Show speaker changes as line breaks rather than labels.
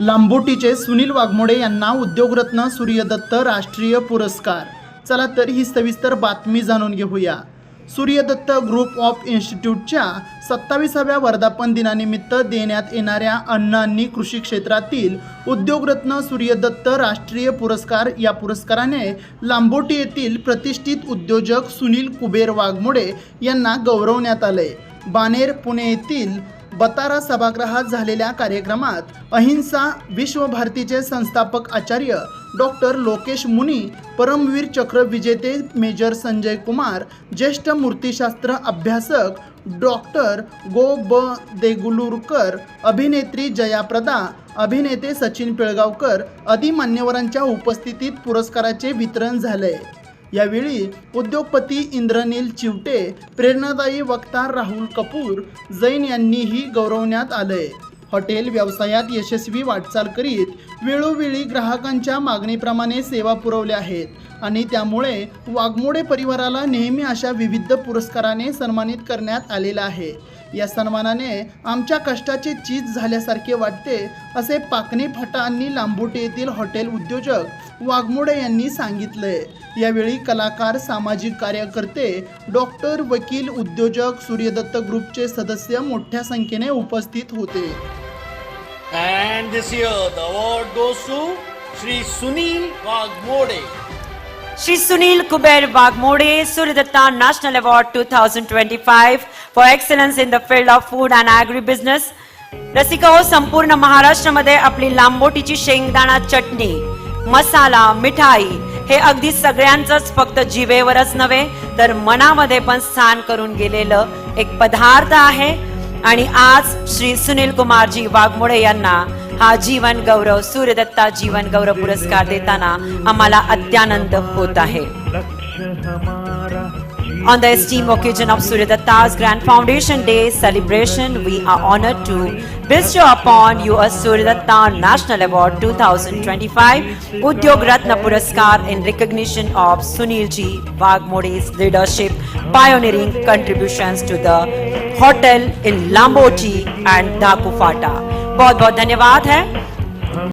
लांबोटीचे सुनील वाघमोडे यांना उद्योगरत्न सूर्यदत्त राष्ट्रीय पुरस्कार. चला तर ही सविस्तर बातमी जाणून घेऊया. सूर्यदत्त ग्रुप ऑफ इन्स्टिट्यूटच्या सत्तावीसाव्या वर्धापन दिनानिमित्त देण्यात येणाऱ्या अन्न आणि कृषी क्षेत्रातील उद्योगरत्न सूर्यदत्त राष्ट्रीय पुरस्कार या पुरस्काराने लांबोटी येथील प्रतिष्ठित उद्योजक सुनील कुबेर वाघमोडे यांना गौरवण्यात आले. बानेर पुणे येथील बतारा सभागृहात झालेल्या कार्यक्रमात अहिंसा विश्वभारतीचे संस्थापक आचार्य डॉक्टर लोकेश मुनी परमवीर चक्र विजेते मेजर संजय कुमार ज्येष्ठ मूर्तिशास्त्र अभ्यासक डॉक्टर गो ब देगुलूरकर अभिनेत्री जयाप्रदा अभिनेते सचिन पिळगावकर आदी मान्यवरांच्या उपस्थितीत पुरस्काराचे वितरण झाले. यावेळी उद्योगपती इंद्रनील चिवटे प्रेरणादायी वक्ता राहुल कपूर जैन यांनीही गौरवण्यात आलंय. हॉटेल व्यवसायात यशस्वी वाटचाल करीत वेळोवेळी ग्राहकांच्या मागणीप्रमाणे सेवा पुरवल्या आहेत आणि त्यामुळे वाघमोडे परिवाराला नेहमी अशा विविध पुरस्काराने सन्मानित करण्यात आलेला आहे. या सन्मानाने आमच्या कष्टाचे चीज झाल्यासारखे वाटते असे पाकणी फटा आणि लांबोटे येथील हॉटेल उद्योजक वाघमोडे यांनी सांगितले यावेळी कलाकार सामाजिक कार्यकर्ते डॉक्टर वकील उद्योजक सूर्यदत्त ग्रुपचे सदस्य मोठ्या संख्येने उपस्थित होते
And this year, the award goes to Sri Sunil Wagmode.
Shri Sunil Kuber Wagmode Suryadatta National Award 2025 for excellence in the field of food and agribusiness. Rasika हो संपूर्ण महाराष्ट्रामध्ये आपली लांबोटीची शेंगदाणा चटणी मसाला मिठाई हे अगदी सगळ्यांचंच फक्त जिभेवरच नव्हे तर मनामध्ये पण स्थान करून गेलेलं एक पदार्थ आहे आणि आज श्री सुनील कुमारजी वाघमोडे यांना हा जीवन गौरव सूर्यदत्ता जीवन गौरव पुरस्कार देताना आम्हाला अत्यानंद होत आहे On the esteemed occasion of Suryadatta's Grand Foundation Day celebration, we are honored to bestow upon you a Suryadatta National Award 2025 Udyog Ratna Puraskar in recognition of Sunilji Wagmode's leadership, pioneering contributions to the hotel in Lamboti and Dakufata बहुत बहुत धन्यवाद है।